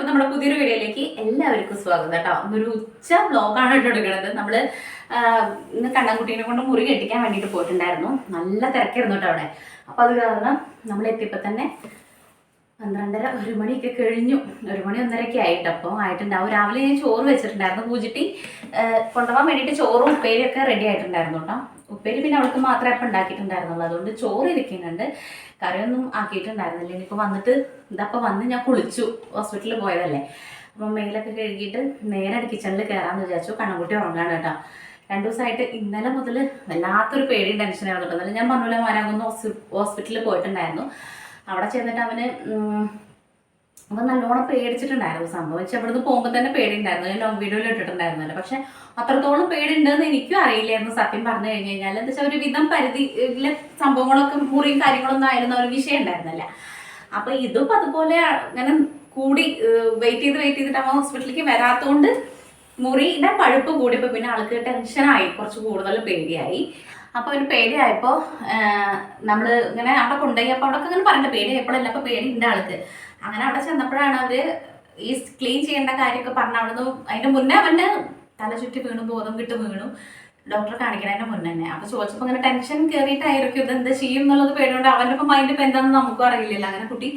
അപ്പോൾ നമ്മുടെ പുതിയൊരു വീഡിയോയിലേക്ക് എല്ലാവർക്കും സ്വാഗതം കേട്ടോ. ഇന്നൊരു ഉച്ച ബ്ലോഗാണ് കേട്ടോ എടുക്കുന്നത്. നമ്മൾ ഇന്ന് കണ്ണൻകുട്ടീനെ കൊണ്ട് മുറി കെട്ടിക്കാൻ വേണ്ടിയിട്ട് പോയിട്ടുണ്ടായിരുന്നു. നല്ല തിരക്കായിരുന്നു കേട്ടോ അവിടെ. അപ്പൊ അത് കാരണം നമ്മൾ എത്തിയപ്പോൾ തന്നെ പന്ത്രണ്ടര ഒരു മണിയൊക്കെ കഴിഞ്ഞു. ഒരു മണി ഒന്നരയൊക്കെ ആയിട്ട്. അപ്പോൾ ആയിട്ടുണ്ടാവും രാവിലെ ഞാൻ ചോറ് വെച്ചിട്ടുണ്ടായിരുന്നു പൂജിട്ടി. കൊണ്ടുപോകാൻ വേണ്ടിയിട്ട് ചോറും ഉപ്പേരിയൊക്കെ റെഡി ആയിട്ടുണ്ടായിരുന്നു കേട്ടോ. ഉപ്പേരി പിന്നെ അവൾക്ക് മാത്രമേ അപ്പം ഉണ്ടാക്കിയിട്ടുണ്ടായിരുന്നുള്ളൂ. അതുകൊണ്ട് ചോറ് ഇരിക്കുന്നുണ്ട്. കറിയൊന്നും ആക്കിയിട്ടുണ്ടായിരുന്നില്ല. ഇനിയിപ്പോൾ വന്നിട്ട് ഇതപ്പോൾ വന്ന് ഞാൻ കുളിച്ചു. ഹോസ്പിറ്റലിൽ പോയതല്ലേ. അപ്പം മെയിലൊക്കെ കഴുകിയിട്ട് നേരെ കിച്ചണിൽ കയറാമെന്ന് വിചാരിച്ചു. കണ്ണുകുട്ടി ഉറങ്ങാണ് കേട്ടോ. രണ്ടു ദിവസമായിട്ട് ഇന്നലെ മുതൽ വല്ലാത്തൊരു പേടിയും ടെൻഷനായിരുന്നു കേട്ടോ. എന്നാലും ഞാൻ പറഞ്ഞില്ല മാരാകുന്ന ഹോസ്പിറ്റലിൽ പോയിട്ടുണ്ടായിരുന്നു. അവിടെ ചെന്നിട്ട് അവന് അപ്പം നല്ലോണം പേടിച്ചിട്ടുണ്ടായിരുന്നു. സംഭവിച്ചു അവിടുന്ന് പോകുമ്പോൾ തന്നെ പേടിയുണ്ടായിരുന്നു. ഞാൻ ലോങ് വീഡിയോയിൽ ഇട്ടിട്ടുണ്ടായിരുന്നല്ലോ. പക്ഷെ അത്രത്തോളം പേടിയുണ്ടെന്ന് എനിക്കും അറിയില്ലായിരുന്നു. സത്യം പറഞ്ഞു കഴിഞ്ഞു കഴിഞ്ഞാൽ എന്താ വെച്ചാൽ ഒരു വിധം പരിധിയിലെ സംഭവങ്ങളൊക്കെ മുറിയും കാര്യങ്ങളൊന്നും ആയിരുന്നു ഒരു വിഷയം ഉണ്ടായിരുന്നില്ല. അപ്പൊ ഇതും അതുപോലെ അങ്ങനെ കൂടി വെയിറ്റ് ചെയ്ത് വെയിറ്റ് ചെയ്തിട്ട് അമ്മ ഹോസ്പിറ്റലിലേക്ക് വരാത്തതുകൊണ്ട് മുറിയുടെ പഴുപ്പ് കൂടിയപ്പോൾ പിന്നെ ആൾക്ക് ടെൻഷനായി കുറച്ച് കൂടുതൽ പേടിയായി. അപ്പോൾ ഒരു പേടിയായപ്പോൾ നമ്മൾ ഇങ്ങനെ അവിടെ കൊണ്ടുപോയി അപ്പോൾ അവിടെ ഇങ്ങനെ പറഞ്ഞിട്ട് പേടിയായപ്പോഴല്ല അപ്പോൾ പേടിയുണ്ട് ആൾക്ക്. അങ്ങനെ അവിടെ ചെന്നപ്പോഴാണ് അവർ ഈ ക്ലീൻ ചെയ്യേണ്ട കാര്യമൊക്കെ പറഞ്ഞ അവിടുന്ന് അതിന്റെ മുന്നേ അവന് തല ചുറ്റി വീണു ബോധം കിട്ട് വീണു. ഡോക്ടറെ കാണിക്കണതിന്റെ മുന്നേ തന്നെ അപ്പൊ ചോദിച്ചപ്പോ അങ്ങനെ ടെൻഷൻ കയറിയിട്ടായിരിക്കും ഇത് എന്താ ചെയ്യും എന്നുള്ളത് പേടിയുണ്ട് അവന്റെ ഇപ്പൊ മൈൻഡ് ഇപ്പൊ എന്താണെന്ന് നമുക്കും അറിയില്ലല്ലോ. അങ്ങനെ കുട്ടി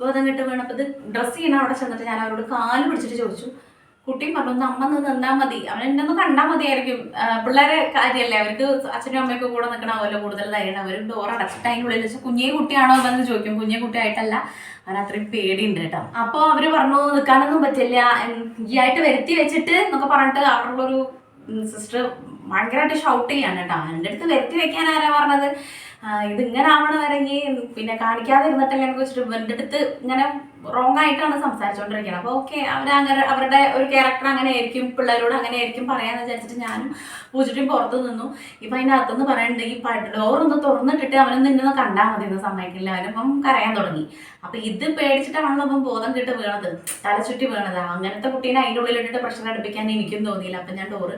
ബോധം കിട്ട് വീണപ്പോൾ ഇത് ഡ്രസ്സ് ചെയ്യണം അവിടെ ചെന്നിട്ട് ഞാൻ അവരോട് കാൽ പിടിച്ചിട്ട് ചോദിച്ചു. കുട്ടിയും പറഞ്ഞു അമ്മ നിന്ന് മതി. അവൻ എന്നെ ഒന്ന് കണ്ടാൽ മതിയായിരിക്കും. പിള്ളേരെ കാര്യമല്ലേ അവർക്ക് അച്ഛനും അമ്മയൊക്കെ കൂടെ നിൽക്കണമല്ലോ കൂടുതൽ ധൈര്യം അവർ ഡോർ അടച്ചിട്ട് അതിന്റെ ഉള്ളിൽ വെച്ച് കുഞ്ഞേ കുട്ടിയാണോ എന്ന് ചോദിക്കും. കുഞ്ഞേ കുട്ടിയായിട്ടല്ല. അവൻ അത്രയും പേടിയുണ്ട് കേട്ടോ. അപ്പോൾ അവർ പറഞ്ഞു നിൽക്കാനൊന്നും പറ്റില്ല. ഈ ആയിട്ട് വരുത്തി വെച്ചിട്ട് എന്നൊക്കെ പറഞ്ഞിട്ട് അവരുടെ ഒരു സിസ്റ്റർ ഭയങ്കരമായിട്ട് ഷൗട്ട് ചെയ്യാണ് കേട്ടോ എന്റെ അടുത്ത് വരുത്തി വെക്കാൻ ആരാ പറഞ്ഞത്? ആ, ഇത് ഇങ്ങനെ ആവണ വരെങ്കിൽ പിന്നെ കാണിക്കാതെ ഇരുന്നിട്ടല്ലേ എന്ന് വെച്ചിട്ട് എന്റെ അടുത്ത് ഇങ്ങനെ റോങ് ആയിട്ടാണ് സംസാരിച്ചുകൊണ്ടിരിക്കുന്നത് അപ്പോൾ ഓക്കെ അവർ അങ്ങനെ അവരുടെ ഒരു ക്യാരക്ടർ അങ്ങനെ ആയിരിക്കും പിള്ളേരോട് അങ്ങനെ ആയിരിക്കും പറയാന്ന് വിചാരിച്ചിട്ട് ഞാനും പൂജിട്ടും പുറത്ത് നിന്നു. ഇപ്പം അതിന്റെ അകത്തുനിന്ന് പറയുന്നുണ്ട് ഈ ഡോർ ഒന്ന് തുറന്നിട്ടിട്ട് അവനൊന്ന് നിന്നൊന്ന് കണ്ടാൽ മതി എന്ന് സമ്മതിക്കില്ല. അവനിപ്പം കരയാൻ തുടങ്ങി. അപ്പൊ ഇത് പേടിച്ചിട്ടാണല്ലോ അപ്പം ബോധം കിട്ട് വീണത് തലചുറ്റി വീണത്. അങ്ങനത്തെ കുട്ടീനെ അതിന്റെ ഉള്ളിലിട്ടിട്ട് പ്രഷർ അടുപ്പിക്കാൻ എനിക്കും തോന്നിയില്ല. അപ്പം ഞാൻ ഡോറ്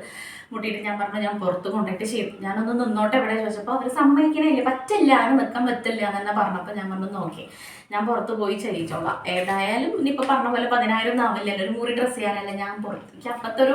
മുട്ടിയിട്ട് ഞാൻ പറഞ്ഞു ഞാൻ പുറത്ത് കൊണ്ടിട്ട് ചെയ്യും ഞാനൊന്ന് നിന്നോട്ടെ എവിടെ ചോദിച്ചപ്പോൾ അവർ സമ്മതിക്കണില്ല പറ്റില്ല ആരും നിൽക്കാൻ പറ്റില്ല എന്നെ പറഞ്ഞപ്പോൾ ഞാൻ പറഞ്ഞു നോക്കി ഞാൻ പുറത്ത് പോയി ചെയ്യിച്ചോളാം. ഏതായാലും ഇനിയിപ്പോൾ പറഞ്ഞ പോലെ പതിനായിരം ഒന്നും ആവില്ലല്ലോ ഒരു മുറി ഡ്രസ്സ് ചെയ്യാനല്ല ഞാൻ പുറത്ത് അപ്പത്തൊരു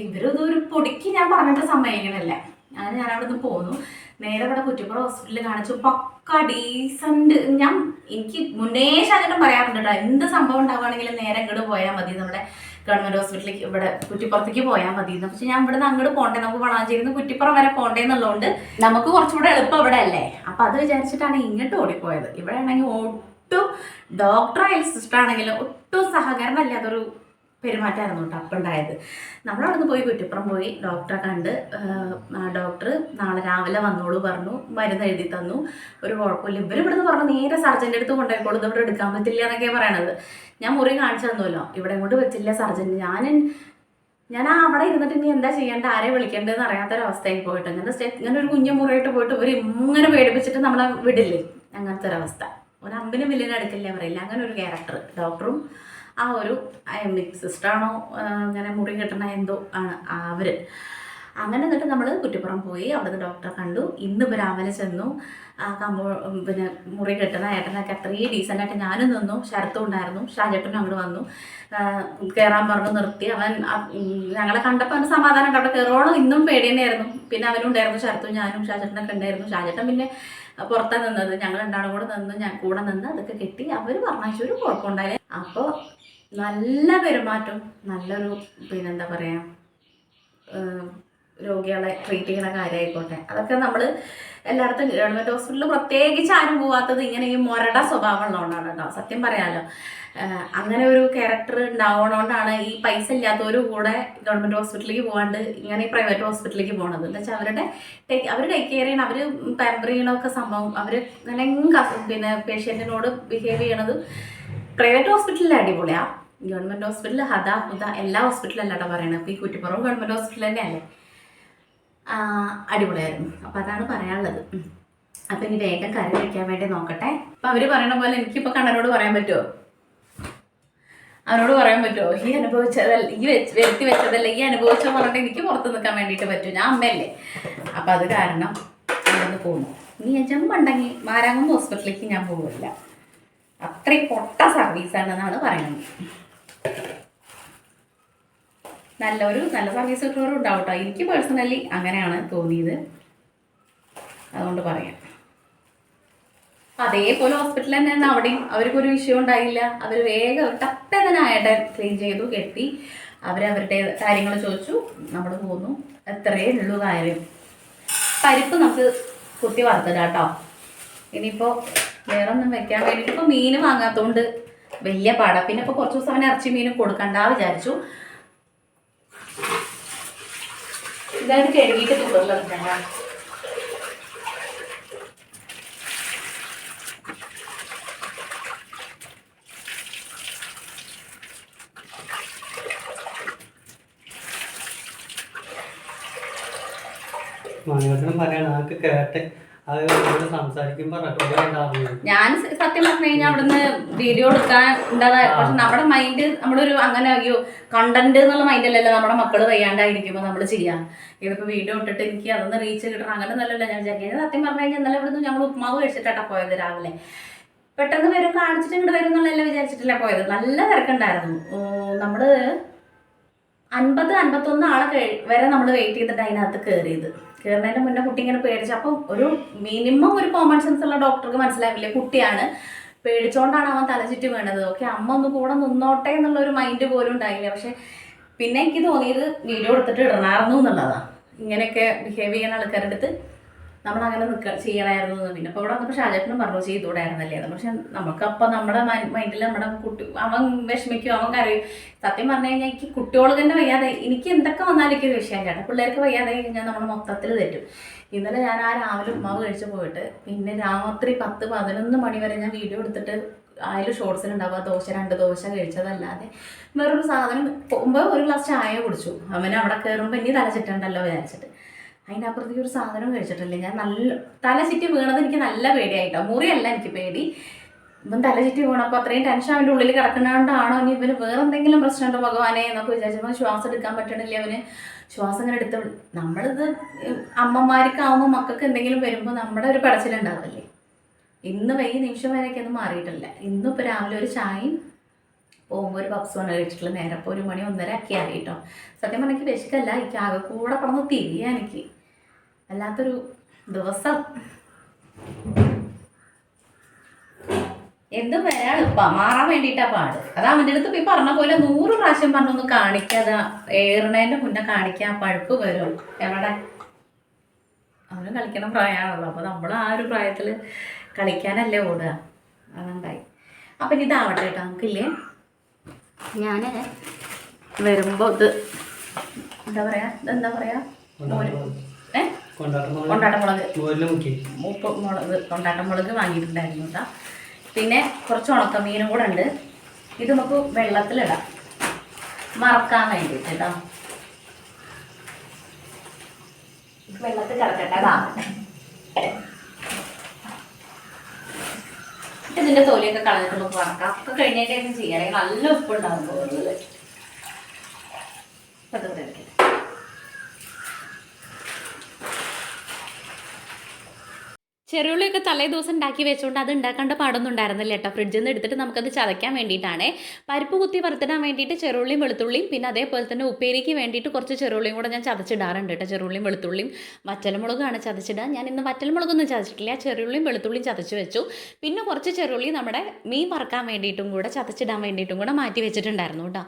ഇവരൊരു പൊടിക്ക് ഞാൻ പറഞ്ഞിട്ട് സമ്മതിക്കണല്ലേ. അങ്ങനെ ഞാൻ അവിടെ നിന്ന് പോന്നു. നേരെ ഇവിടെ കുറ്റിപ്പുറം ഹോസ്പിറ്റലിൽ കാണിച്ചു. പക്ക ഡീസന്റ് ഞാൻ എനിക്ക് മുന്നേ ശാചനം പറയാറുണ്ട് കേട്ടോ എന്ത് സംഭവം ഉണ്ടാവുകയാണെങ്കിലും നേരെ ഇങ്ങോട്ട് പോയാൽ മതി. നമ്മുടെ ഗവൺമെന്റ് ഹോസ്പിറ്റലിലേക്ക് ഇവിടെ കുറ്റിപ്പുറത്തേക്ക് പോയാൽ മതി പക്ഷെ ഞാൻ ഇവിടെ നിന്ന് അങ്ങോട്ട് പോണ്ടേ? നമുക്ക് വളാഞ്ചേരി നിന്ന് കുറ്റിപ്പുറം വരെ പോണ്ടേ എന്നുള്ളതുകൊണ്ട് നമുക്ക് കുറച്ചുകൂടെ എളുപ്പം ഇവിടെ അല്ലേ? അപ്പൊ അത് വിചാരിച്ചിട്ടാണ് ഇങ്ങോട്ട് ഓടിപ്പോയത്. ഇവിടെ ആണെങ്കിൽ ഒട്ടും ഡോക്ടറായാലും സിസ്റ്റർ ആണെങ്കിലും ഒട്ടും സഹകരണം ഇല്ലാത്തൊരു പെരുമാറ്റമായിരുന്നു കേട്ടോ അപ്പം ഉണ്ടായത്. നമ്മളവിടെ നിന്ന് പോയി കുറ്റിപ്പുറം പോയി. ഡോക്ടറെ കണ്ട് ഡോക്ടർ നാളെ രാവിലെ വന്നോളൂ പറഞ്ഞു. മരുന്ന് എഴുതി തന്നു. ഒരു കുഴപ്പമില്ല. ഇവർ ഇവിടുന്ന് പറഞ്ഞു നേരെ സർജന്റെ അടുത്ത് കൊണ്ടുപോയിക്കോളൂ ഇത് ഇവിടെ എടുക്കാൻ പറ്റില്ല എന്നൊക്കെ പറയണത്. ഞാൻ മുറി കാണിച്ചു തന്നുമല്ലോ ഇവിടെ ഇങ്ങോട്ട് പറ്റില്ല സർജൻ. ഞാൻ ഞാൻ അവിടെ ഇരുന്നിട്ട് ഇനി എന്താ ചെയ്യേണ്ട ആരെ വിളിക്കേണ്ടതെന്ന് അറിയാത്തൊരവസ്ഥയായി പോയിട്ട്. ഇങ്ങനെ സ്റ്റെ ഇങ്ങനെ ഒരു കുഞ്ഞു മുറിയായിട്ട് പോയിട്ട് ഇവർ ഇങ്ങനെ പേടിപ്പിച്ചിട്ട് നമ്മളെ വിടില്ലേ? അങ്ങനത്തെ ഒരവസ്ഥ ഒരു അമ്പിനും വില്ലിനും അടുക്കില്ല പറയില്ല. അങ്ങനെ ഒരു ക്യാരക്ടർ ഡോക്ടറും ആ ഒരു സിസ്റ്ററാണോ അങ്ങനെ മുറി കിട്ടണ എന്തോ ആണ് അവർ അങ്ങനെ എന്നിട്ട് നമ്മൾ കുറ്റിപ്പുറം പോയി അവിടുത്തെ ഡോക്ടറെ കണ്ടു. ഇന്ന് ഇപ്പോൾ രാവിലെ ചെന്നു. കമ്പോ പിന്നെ മുറി കെട്ടുന്ന ഏട്ടനൊക്കെ അത്രയും ഡീസന്റായിട്ട് ഞാനും നിന്നു. ശരത്തും ഉണ്ടായിരുന്നു. ഷാജേട്ടനും അങ്ങോട്ട് വന്നു. കയറാൻ പറഞ്ഞു നിർത്തി. അവൻ ഞങ്ങളെ കണ്ടപ്പോൾ അവന് സമാധാനം ഉണ്ട് അവിടെ കയറോളം ഇന്നും പേടി തന്നെയായിരുന്നു പിന്നെ അവനും ഉണ്ടായിരുന്നു. ശരത്തും ഞാനും ഷാജേട്ടനൊക്കെ ഉണ്ടായിരുന്നു. ഷാജേട്ടൻ പിന്നെ പുറത്താണ് നിന്നത്. ഞങ്ങൾ രണ്ടാളും കൂടെ നിന്ന് ഞാൻ കൂടെ നിന്ന് അതൊക്കെ കെട്ടി അവർ പറഞ്ഞു ഒരു കുഴപ്പമുണ്ടായില്ല. അപ്പോൾ നല്ല പെരുമാറ്റം നല്ലൊരു പിന്നെന്താ പറയുക രോഗികളെ ട്രീറ്റ് ചെയ്യുന്ന കാര്യമായിക്കോട്ടെ. അതൊക്കെ നമ്മൾ എല്ലായിടത്തും ഗവൺമെന്റ് ഹോസ്പിറ്റലിൽ പ്രത്യേകിച്ച് ആരും പോവാത്തത് ഇങ്ങനെ ഈ മൊരട സ്വഭാവം ഉള്ളതുകൊണ്ടാണ് കേട്ടോ. സത്യം പറയാലോ. അങ്ങനെ ഒരു ക്യാരക്ടർ ഉണ്ടാവണോണ്ടാണ് ഈ പൈസ ഇല്ലാത്തവരും കൂടെ ഗവൺമെന്റ് ഹോസ്പിറ്റലിലേക്ക് പോകാണ്ട് ഇങ്ങനെ ഈ പ്രൈവറ്റ് ഹോസ്പിറ്റലിലേക്ക് പോകണത് എന്താ വെച്ചാൽ അവരുടെ ടേക്ക് അവർ ടേക്ക് കെയർ ചെയ്യണം അവർ പാമ്പർ ചെയ്യണമൊക്കെ സംഭവം അവർ നല്ല പിന്നെ പേഷ്യന്റിനോട് ബിഹേവ് ചെയ്യണത് പ്രൈവറ്റ് ഹോസ്പിറ്റലിൽ അടിപൊളിയാണ് ഗവൺമെന്റ് ഹോസ്പിറ്റലിൽ ഹദ ഹുദ എല്ലാ ഹോസ്പിറ്റലും അല്ലാട്ടോ പറയണത് അപ്പൊ ഈ കുറ്റിപ്പുറം ഗവൺമെന്റ് ഹോസ്പിറ്റൽ തന്നെയല്ലേ അടിപൊളിയായിരുന്നു. അപ്പൊ അതാണ് പറയാനുള്ളത്. അപ്പൊ ഇനി വേഗം കറി വയ്ക്കാൻ വേണ്ടി നോക്കട്ടെ. അപ്പൊ അവർ പറയണ പോലെ എനിക്കിപ്പോൾ കണ്ണനോട് പറയാൻ പറ്റുമോ അവനോട് പറയാൻ പറ്റുമോ ഈ അനുഭവിച്ചതല്ല ഈ വരുത്തി വെച്ചതല്ല ഈ അനുഭവിച്ചോ പറഞ്ഞിട്ട് എനിക്ക് പുറത്ത് നിൽക്കാൻ വേണ്ടിയിട്ട് പറ്റും. ഞാൻ അമ്മയല്ലേ. അപ്പം അത് കാരണം അവിടെ പോകുന്നു ഇനി ഞാൻ ചെമ്പുണ്ടെങ്കിൽ മാരാങ്ങം ഹോസ്പിറ്റലിലേക്ക് ഞാൻ പോകില്ല അത്രയും പൊട്ട സർവീസാണെന്നാണ് പറയുന്നത്. നല്ലൊരു നല്ല സർവീസ് കിട്ടുന്നവരും ഉണ്ടാവും കേട്ടോ എനിക്ക് പേഴ്സണലി അങ്ങനെയാണ് തോന്നിയത്. അതുകൊണ്ട് പറയാം. അതേപോലെ ഹോസ്പിറ്റലിൽ തന്നെ അവിടെയും അവർക്കൊരു വിഷയം ഉണ്ടായില്ല. അവർ വേഗം ടപ്പേതനായിട്ട് ക്ലീൻ ചെയ്തു കെട്ടി. അവരവരുടെ കാര്യങ്ങൾ ചോദിച്ചു. നമ്മൾ പോന്നു. എത്രയേ ഉള്ളൂ കാര്യം. പരിപ്പ് നമുക്ക് കുത്തി വറുത്തിടാം കേട്ടോ. ഇനിയിപ്പോൾ വേറെ ഒന്നും വെക്കാൻ വേണ്ടി ഇപ്പൊ മീൻ വാങ്ങാത്തതുകൊണ്ട് വലിയ പാടാ. പിന്നെ ഇപ്പോൾ കുറച്ച് ദിവസം അവന് ഇറച്ചി മീനും കൊടുക്കണ്ട വിചാരിച്ചു. ഇതായിട്ട് കഴുകിയിട്ട് കുക്കറിലിറക്കണം മലയാളത്തിലും പറയണം അതൊക്കെ കേട്ട്. ഞാൻ സത്യം പറഞ്ഞു കഴിഞ്ഞാൽ അവിടുന്ന് വീഡിയോ എടുക്കാൻ ഉണ്ടാകാൻ പക്ഷെ നമ്മുടെ മൈൻഡ് നമ്മളൊരു അങ്ങനെ അയ്യോ കണ്ടന്റ് എന്നുള്ള മൈൻഡ് അല്ലല്ലോ നമ്മുടെ മക്കൾ വയ്യാണ്ടായിരിക്കുമ്പോൾ നമ്മൾ ചെയ്യാം. ഇതിപ്പോ വീഡിയോ ഇട്ടിട്ട് എനിക്ക് അതൊന്ന് റീച്ച് കിട്ടണം അങ്ങനെ നല്ലല്ല ഞാൻ വിചാരിക്കുന്നത് സത്യം പറഞ്ഞു കഴിഞ്ഞാൽ ഇന്നലെ ഇവിടുന്ന് ഞങ്ങൾ ഉപ്മാവ് കഴിച്ചിട്ടാ പോയത് രാവിലെ. പെട്ടെന്ന് വരും കാണിച്ചിട്ട് ഇങ്ങോട്ട് വരും എന്നുള്ളതല്ല വിചാരിച്ചിട്ടില്ല പോയത്. നല്ല തിരക്കുണ്ടായിരുന്നു. നമ്മൾ അൻപത് അൻപത്തൊന്ന് ആളെ വരെ നമ്മൾ വെയിറ്റ് ചെയ്തിട്ട് അതിനകത്ത് കയറിയത് കയറുന്നതിന് മുന്നേ കുട്ടി ഇങ്ങനെ പേടിച്ചു അപ്പം ഒരു മിനിമം ഒരു കോമൺ സെൻസ് ഉള്ള ഡോക്ടർക്ക് മനസ്സിലാവില്ലേ? കുട്ടിയാണ്. പേടിച്ചോണ്ടാണ് അവൻ തലചുറ്റി വേണത്. ഓക്കെ അമ്മ ഒന്ന് കൂടെ നിന്നോട്ടെ എന്നുള്ള ഒരു മൈൻഡ് പോലും ഉണ്ടായില്ല. പക്ഷെ പിന്നെ എനിക്ക് തോന്നിയത് വീഡിയോ എടുത്തിട്ട് ഇടണമായിരുന്നു എന്നുള്ളതാണ് ഇങ്ങനെയൊക്കെ ബിഹേവ് ചെയ്യുന്ന ആൾക്കാരുടെ അടുത്ത് നമ്മൾ അങ്ങനെ നിൽക്ക ചെയ്യണമായിരുന്നു. പിന്നെ അപ്പോൾ ഇവിടെ വന്നപ്പോൾ ഷാജേട്ടനും പറഞ്ഞു ചെയ്തുകൂടായിരുന്നല്ലേ എന്ന്. പക്ഷെ നമുക്കപ്പോൾ നമ്മുടെ മൈൻഡിൽ നമ്മുടെ കുട്ടി അവൻ വിഷമിക്കും അവൻ കരയും. സത്യം പറഞ്ഞു കഴിഞ്ഞാൽ എനിക്ക് കുട്ടികൾ തന്നെ വയ്യാതെ എനിക്ക് എന്തൊക്കെ വന്നാലും ഒരു വിഷയം ചേട്ടാ പിള്ളേർക്ക് വയ്യാതെ കഴിഞ്ഞാൽ നമ്മൾ മൊത്തത്തിൽ തെറ്റും. ഇന്നലെ ഞാൻ ആ രാവിലെ ഉമ്മാവ് കഴിച്ച് പോയിട്ട് പിന്നെ രാത്രി പത്ത് പതിനൊന്ന് മണി വരെ ഞാൻ വീഡിയോ എടുത്തിട്ട് അതിൽ ഷോർട്സിലുണ്ടാവുക ദോശ രണ്ട് ദോശ കഴിച്ചതല്ലാതെ വേറൊരു സാധനം പോകുമ്പോൾ ഒരു ഗ്ലാസ് ചായ കുടിച്ചു. അവൻ അവിടെ കയറുമ്പോൾ ഇനി തലച്ചിട്ടുണ്ടല്ലോ വിചാരിച്ചിട്ട്. അതിന്റെ അപ്പുറത്തേക്ക് ഒരു സാധനവും കഴിച്ചിട്ടില്ല. ഞാൻ നല്ല തല ചുറ്റി വീണത് എനിക്ക് നല്ല പേടിയായിട്ടോ? മുറിയല്ല എനിക്ക് പേടി. ഇപ്പം തല ചുറ്റി വീണപ്പോൾ അത്രയും ടെൻഷൻ അവന്റെ ഉള്ളിൽ കിടക്കുന്നതുകൊണ്ടാണോ ഇനി ഇവന് വേറെ എന്തെങ്കിലും പ്രശ്നമുണ്ടോ ഭഗവാനെ എന്നൊക്കെ വിചാരിച്ചപ്പോൾ ശ്വാസം എടുക്കാൻ പറ്റണില്ല അവന് ശ്വാസം ഇങ്ങനെ എടുത്ത് നമ്മളിത് അമ്മമാർക്കാവുമ്പോൾ മക്കൾക്ക് എന്തെങ്കിലും വരുമ്പോൾ നമ്മുടെ ഒരു പടച്ചിലുണ്ടാവില്ലേ? ഇന്ന് വൈകി നിമിഷം വരെയൊക്കെ ഒന്നും മാറിയിട്ടില്ല. ഇന്നിപ്പോൾ രാവിലെ ഒരു ചായയും പോകുമ്പോൾ ഒരു പപ്സുമാണ് കഴിച്ചിട്ടുള്ള നേരെ. ഇപ്പോൾ ഒരു മണി ഒന്നര ഒക്കെ ആയി കേട്ടോ. സത്യം പറഞ്ഞാൽ എനിക്ക് വിശക്കല്ല. എനിക്ക് ആകെ കൂടെ പറഞ്ഞ് തിരിയാ എനിക്ക്. വല്ലാത്തൊരു ദിവസം. എന്തും വരാണ്. ഇപ്പ മാറാൻ വേണ്ടിയിട്ടാ പാട്. അത് അവന്റെ അടുത്ത് പോയി പറഞ്ഞ പോലെ നൂറ് പ്രാവശ്യം പറഞ്ഞൊന്ന് കാണിക്കാതെ ഏറണേന്റെ മുന്നേ കാണിക്കാൻ പഴുപ്പ് വരും. എവിടെ? അവന് കളിക്കണ പ്രായമാണല്ലോ അപ്പോൾ നമ്മൾ ആ ഒരു പ്രായത്തിൽ കളിക്കാനല്ലേ ഓടുക. അതുണ്ടായി. അപ്പം ഇനി ഇതാവട്ടെ കേട്ടോ. നമുക്കില്ലേ? ഞാൻ വരുമ്പോൾ ഇത് എന്താ പറയാ? ഇതെന്താ പറയാ? കൊണ്ടാട്ടമുളക് മുക്കി. ഉപ്പ് മുളക് കൊണ്ടാട്ടമുളക് വാങ്ങിയിട്ടുണ്ടായിരുന്നു കേട്ടോ. പിന്നെ കുറച്ച് ഉണക്കമീനും കൂടെ ഉണ്ട്. ഇത് നമുക്ക് വെള്ളത്തിലിടാം. മറക്കാൻ വേണ്ടിയിട്ട് കേട്ടോ. വെള്ളത്തിൽ കിടക്കട്ടെ ഇതിന്റെ തൊലിയൊക്കെ കളഞ്ഞിട്ട് നമുക്ക് വറക്കാം. ഒക്കെ കഴിഞ്ഞിട്ടേക്കും ശേഷം ചെയ്യണേ നല്ല ഉപ്പുണ്ടാകും തോന്നുന്നത്. അപ്പൊ ഇത് ഇവിടെ ഇരിക്കട്ടെ. ചെറുള്ളിയൊക്കെ തലേ ദിവസം ഉണ്ടാക്കി വെച്ചുകൊണ്ട് അത് ഉണ്ടാക്കേണ്ട പാടൊന്നും ഉണ്ടായിരുന്നില്ല കേട്ടോ. ഫ്രിഡ്ജിൽ നിന്ന് എടുത്തിട്ട് നമുക്കത് ചതയ്ക്കാൻ വേണ്ടിയിട്ടാണ്. പരിപ്പ് കുത്തി വറുത്തിടാൻ വേണ്ടിയിട്ട് ചെറുള്ളിയും വെളുത്തുള്ളിയും പിന്നെ അതേപോലെ തന്നെ ഉപ്പേരിക്ക് വേണ്ടിയിട്ട് കുറച്ച് ചെറുള്ളിയും കൂടെ ഞാൻ ചതച്ചിടാറുണ്ട് കേട്ടോ. ചെറുള്ളിയും വെളുത്തുള്ളിയും വറ്റൽമുളകാണ് ചതച്ചിടുക ഞാൻ ഇന്ന് വറ്റൽമുളകൊന്നും ചതച്ചിട്ടില്ല. ചെറുള്ളിയും വെളുത്തുള്ളിയും ചതച്ച് വെച്ചു. പിന്നെ കുറച്ച് ചെറുള്ളി നമ്മുടെ മീൻ വറക്കാൻ വേണ്ടിയിട്ടും കൂടെ ചതച്ചിടാൻ വേണ്ടിയിട്ടും കൂടെ മാറ്റി വെച്ചിട്ടുണ്ടായിരുന്നു കേട്ടോ.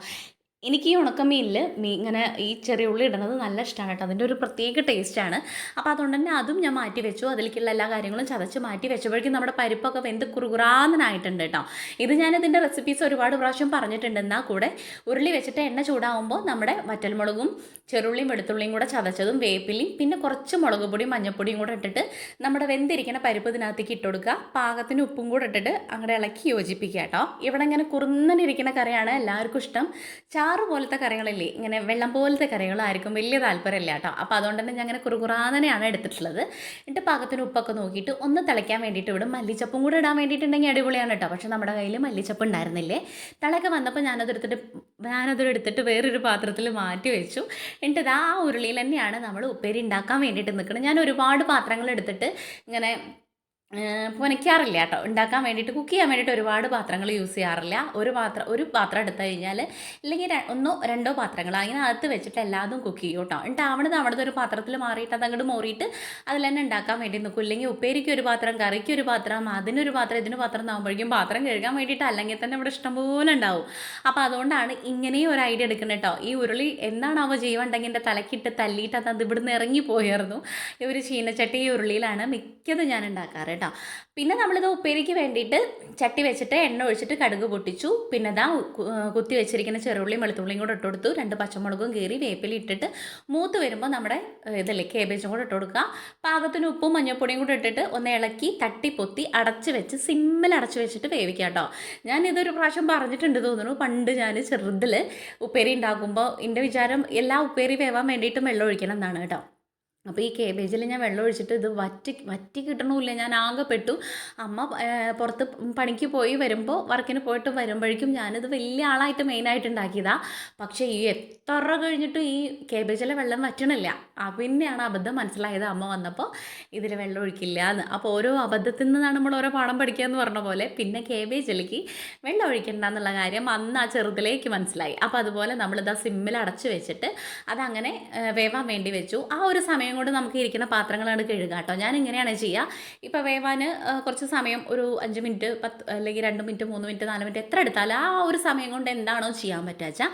എനിക്ക് ഈ ഉണക്കമീനിൽ മീ ഇങ്ങനെ ഈ ചെറിയ ഉള്ളി ഇടുന്നത് നല്ല ഇഷ്ടമാണ് കേട്ടോ. അതിന്റെ ഒരു പ്രത്യേക ടേസ്റ്റാണ്. അപ്പോൾ അതുകൊണ്ട് തന്നെ അതും ഞാൻ മാറ്റി വെച്ചു. അതിലേക്കുള്ള എല്ലാ കാര്യങ്ങളും ചതച്ച് മാറ്റി വെച്ചപ്പോഴേക്കും നമ്മുടെ പരിപ്പൊക്കെ വെന്ത് കുറുകുറാന്നനായിട്ടുണ്ട് കേട്ടോ. ഇത് ഞാൻ ഇതിന്റെ റെസിപ്പീസ് ഒരുപാട് പ്രാവശ്യം പറഞ്ഞിട്ടുണ്ട്. എന്നാൽ കൂടെ ഉരുളി വെച്ചിട്ട് എണ്ണ ചൂടാവുമ്പോൾ നമ്മുടെ വറ്റൽമുളകും ചെറുള്ളിയും വെളുത്തുള്ളിയും കൂടെ ചതച്ചതും വേപ്പിലയും പിന്നെ കുറച്ച് മുളക് പൊടിയും മഞ്ഞൾപ്പൊടിയും കൂടെ ഇട്ടിട്ട് നമ്മുടെ വെന്തിരിക്കുന്ന പരിപ്പ് ഇതിനകത്തേക്ക് ഇട്ട് കൊടുക്കുക. പാകത്തിന് ഉപ്പും കൂടെ ഇട്ടിട്ട് അങ്ങനെ ഇളക്കി യോജിപ്പിക്കുക കേട്ടോ. ഇവിടെ ഇങ്ങനെ കുറുന്നനിരിക്കുന്ന കറിയാണ് എല്ലാവർക്കും ഇഷ്ടം. ചാറ് പോലത്തെ കറികളില്ലേ ഇങ്ങനെ വെള്ളം പോലത്തെ കറികളായിരിക്കും വലിയ താല്പര്യമില്ല കേട്ടോ. അപ്പോൾ അതുകൊണ്ട് തന്നെ ഞാൻ അങ്ങനെ കുറുകുറാന്നനെയാണ് എടുത്തിട്ടുള്ളത്. എന്നിട്ട് പാകത്തിന് ഉപ്പൊക്കെ നോക്കിയിട്ട് ഒന്ന് തിളയ്ക്കാൻ വേണ്ടിയിട്ട് ഇവിടെ മല്ലിച്ചപ്പും കൂടെ ഇടാൻ വേണ്ടിയിട്ടുണ്ടെങ്കിൽ അടിപൊളിയാണ് കേട്ടോ. പക്ഷേ നമ്മുടെ കയ്യിൽ മല്ലിച്ചപ്പ് ഉണ്ടായിരുന്നില്ലേ? തിളയൊക്കെ വന്നപ്പോൾ ഞാനതെടുത്തിട്ട് ഞാനതെടുത്തിട്ട് വേറൊരു പാത്രത്തിൽ മാറ്റി വെച്ചു. എന്നിട്ട് ആ ഉരുളിയിൽ തന്നെയാണ് നമ്മൾ ഉപ്പേരി ഉണ്ടാക്കാൻ വേണ്ടിയിട്ട് നിൽക്കുന്നത്. ഞാൻ ഒരുപാട് പാത്രങ്ങൾ എടുത്തിട്ട് ഇങ്ങനെ പുനയ്ക്കാറില്ല കേട്ടോ ഉണ്ടാക്കാൻ വേണ്ടിയിട്ട് കുക്ക് ചെയ്യാൻ വേണ്ടിയിട്ട് ഒരുപാട് പാത്രങ്ങൾ യൂസ് ചെയ്യാറില്ല. ഒരു പാത്രം ഒരു പാത്രം എടുത്തു കഴിഞ്ഞാൽ അല്ലെങ്കിൽ ഒന്നോ രണ്ടോ പാത്രങ്ങൾ അങ്ങനെ അകത്ത് വെച്ചിട്ട് എല്ലാതും കുക്ക് ചെയ്യും കേട്ടോ എന്നിട്ട് അവിടുന്ന് അവിടുത്തെ ഒരു പാത്രത്തിൽ മാറിയിട്ട് അത് അങ്ങോട്ട് മോറിയിട്ട് അതിൽ തന്നെ ഉണ്ടാക്കാൻ വേണ്ടി നിൽക്കും ഇല്ലെങ്കിൽ ഉപ്പേരിക്ക് ഒരു പാത്രം കറിക്ക് ഒരു പാത്രം അതിനൊരു പാത്രം ഇതിന് പാത്രം ആകുമ്പോഴേക്കും പാത്രം കഴുകാൻ വേണ്ടിയിട്ട് അല്ലെങ്കിൽ തന്നെ ഇവിടെ ഇഷ്ടംപോലെ ഉണ്ടാവും. അപ്പോൾ അതുകൊണ്ടാണ് ഇങ്ങനെയും ഒരു ഐഡിയ എടുക്കുന്നത് കേട്ടോ ഈ ഉരുളി എന്താണാവോ ജീവണ്ടെങ്കിൽ എന്റെ തലക്കിട്ട് തല്ലിയിട്ട് അത് അത് ഇവിടുന്ന് ഇറങ്ങി പോയായിരുന്നു. ഈ ഒരു ചീനച്ചട്ടി ഈ ഉരുളിയിലാണ് മിക്കതും ഞാൻ ഉണ്ടാക്കാറ് കേട്ടോ. പിന്നെ നമ്മളിത് ഉപ്പേരിക്ക് വേണ്ടിയിട്ട് ചട്ടി വെച്ചിട്ട് എണ്ണ ഒഴിച്ചിട്ട് കടുക് പൊട്ടിച്ചു. പിന്നെ കു- കുത്തി വെച്ചിരിക്കുന്ന ചെറുള്ളിയും വെളുത്തുള്ളിയും കൂടെ ഇട്ട് കൊടുത്തു രണ്ട് പച്ചമുളകും കീറി വേപ്പില ഇട്ടിട്ട് മൂത്ത് വരുമ്പോൾ നമ്മുടെ ഇതല്ലേ കേബേജും കൂടെ ഇട്ട് കൊടുക്കുക. പാകത്തിന് ഉപ്പും മഞ്ഞൾപ്പൊടിയും കൂടെ ഇട്ടിട്ട് ഒന്ന് ഇളക്കി തട്ടി പൊത്തി അടച്ച് വെച്ച് സിമ്മിൽ അടച്ച് വെച്ചിട്ട് വേവിക്കാം കേട്ടോ. ഞാൻ ഇതൊരു പ്രാവശ്യം പറഞ്ഞിട്ടുണ്ട് തോന്നുന്നു. പണ്ട് ഞാൻ ചെറുതിൽ ഉപ്പേരി ഉണ്ടാക്കുമ്പോൾ എന്റെ വിചാരം എല്ലാ ഉപ്പേരി വേവാൻ വേണ്ടിയിട്ടും വെള്ളം ഒഴിക്കണം എന്നാണ് കേട്ടോ. അപ്പോൾ ഈ കേബേജിൽ ഞാൻ വെള്ളം ഒഴിച്ചിട്ട് ഇത് വറ്റി വറ്റി കിട്ടണമില്ല ഞാൻ ആകെപ്പെട്ടു. അമ്മ പുറത്ത് പണിക്ക് പോയി വരുമ്പോൾ വർക്കിന് പോയിട്ട് വരുമ്പോഴേക്കും ഞാനിത് വലിയ ആളായിട്ട് മെയിനായിട്ട് ഉണ്ടാക്കിയതാണ് പക്ഷേ ഈ എത്ര കഴിഞ്ഞിട്ടും ഈ കേബേജിലെ വെള്ളം വറ്റണില്ല. പിന്നെയാണ് അബദ്ധം മനസ്സിലായത് അമ്മ വന്നപ്പോൾ ഇതിൽ വെള്ളം ഒഴിക്കില്ല എന്ന് അപ്പോൾ ഓരോ അബദ്ധത്തിൽ നിന്നാണ് നമ്മൾ ഓരോ പാഠം പഠിക്കുക എന്ന് പറഞ്ഞ പോലെ പിന്നെ കേബേജിലേക്ക് വെള്ളം ഒഴിക്കണ്ട എന്നുള്ള കാര്യം അന്ന് ആ ചെറുതിലേക്ക് മനസ്സിലായി. അപ്പോൾ അതുപോലെ നമ്മളിത് ആ സിമ്മിൽ അടച്ചു വെച്ചിട്ട് അതങ്ങനെ വേവാൻ വേണ്ടി വെച്ചു. ആ ഒരു സമയം കൊണ്ട് നമുക്ക് ഇരിക്കുന്ന പാത്രങ്ങളാണ് കഴുകുക കേട്ടോ ഞാൻ ഇങ്ങനെയാണ് ചെയ്യുക ഇപ്പോൾ വേവാൻ കുറച്ച് സമയം ഒരു അഞ്ച് മിനിറ്റ് പത്ത് അല്ലെങ്കിൽ രണ്ട് മിനിറ്റ് മൂന്ന് മിനിറ്റ് നാല് മിനിറ്റ് എത്ര എടുത്താലും ആ ഒരു സമയം കൊണ്ട് എന്താണോ ചെയ്യാൻ പറ്റുക വെച്ചാൽ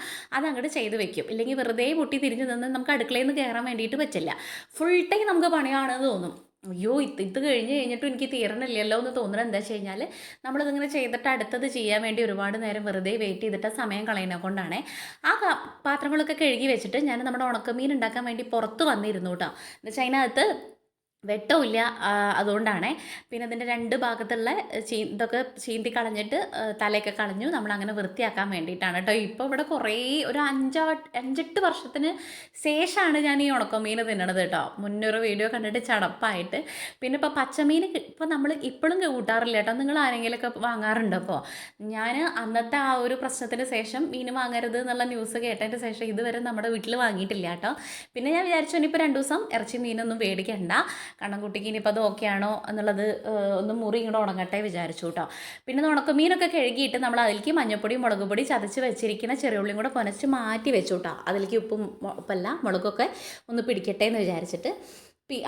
അങ്ങോട്ട് ചെയ്ത് വെക്കും. ഇല്ലെങ്കിൽ വെറുതെ പൊട്ടി തിരിഞ്ഞ് നിന്ന് നമുക്ക് അടുക്കളയിൽ നിന്ന് കയറാൻ വേണ്ടിയിട്ട് പറ്റില്ല. ഫുൾ ടൈം നമുക്ക് പണിയാണെന്ന് തോന്നും. അയ്യോ ഇത് ഇത് കഴിഞ്ഞ് കഴിഞ്ഞിട്ടും എനിക്ക് തീരണില്ലല്ലോ എന്ന് തോന്നുന്നത് എന്താ വെച്ച് കഴിഞ്ഞാൽ നമ്മളിതിങ്ങനെ ചെയ്തിട്ട് അടുത്തത് ചെയ്യാൻ വേണ്ടി ഒരുപാട് നേരം വെറുതെ വെയിറ്റ് ചെയ്തിട്ട് സമയം കളയുന്നത് കൊണ്ടാണ്. ആ പാത്രങ്ങളൊക്കെ കഴുകി വെച്ചിട്ട് ഞാൻ നമ്മുടെ ഉണക്കമീൻ ഉണ്ടാക്കാൻ വേണ്ടി പുറത്ത് വന്നിരുന്നു കേട്ടോ എന്ന് വെച്ചാൽ അതിനകത്ത് വെട്ടമില്ല അതുകൊണ്ടാണ്. പിന്നെ അതിന്റെ രണ്ട് ഭാഗത്തുള്ള ചീ ഇതൊക്കെ ചീന്തി കളഞ്ഞിട്ട് തലയൊക്കെ കളഞ്ഞു. നമ്മൾ അങ്ങനെ വൃത്തിയാക്കാൻ വേണ്ടിയിട്ടാണ് കേട്ടോ. ഇപ്പോൾ ഇവിടെ കുറേ ഒരു അഞ്ചാ അഞ്ചെട്ട് വർഷത്തിന് ശേഷമാണ് ഞാൻ ഈ ഉണക്കമീൻ തിന്നണത് കേട്ടോ. മുന്നൊരു വീഡിയോ കണ്ടിട്ട് ചടപ്പായിട്ട്. പിന്നെ ഇപ്പോൾ പച്ചമീൻ ഇപ്പോൾ നമ്മൾ ഇപ്പോഴും കൂട്ടാറില്ല കേട്ടോ. നിങ്ങൾ ആരെങ്കിലുമൊക്കെ വാങ്ങാറുണ്ടോ അപ്പോൾ ഞാൻ അന്നത്തെ ആ ഒരു പ്രശ്നത്തിന് ശേഷം മീൻ വാങ്ങരുത് എന്നുള്ള ന്യൂസ് കേട്ടതിന് ശേഷം ഇതുവരെ നമ്മുടെ വീട്ടിൽ വാങ്ങിയിട്ടില്ല കേട്ടോ. പിന്നെ ഞാൻ വിചാരിച്ചു ഇനിയിപ്പോൾ രണ്ട് ദിവസം ഇറച്ചി മീനൊന്നും പേടിക്കണ്ട കാരണം കുട്ടിക്ക് ഇനിയിപ്പോൾ അത് ഓക്കെ ആണോ എന്നുള്ളത് ഒന്ന് മുറി ഇങ്ങോട്ട് ഉണങ്ങട്ടെ വിചാരിച്ചു കേട്ടോ പിന്നെ ഉണക്കമീനൊക്കെ കഴുകിയിട്ട് നമ്മൾ അതിലേക്ക് മഞ്ഞപ്പൊടി മുളക് പൊടി ചതച്ച് വെച്ചിരിക്കുന്ന ചെറിയുള്ളിയും കൂടെ പൊനച്ച് മാറ്റി വെച്ചു കേട്ടോ അതിലേക്ക് ഉപ്പും ഉപ്പല്ല മുളകൊക്കെ ഒന്ന് പിടിക്കട്ടെ എന്ന് വിചാരിച്ചിട്ട്.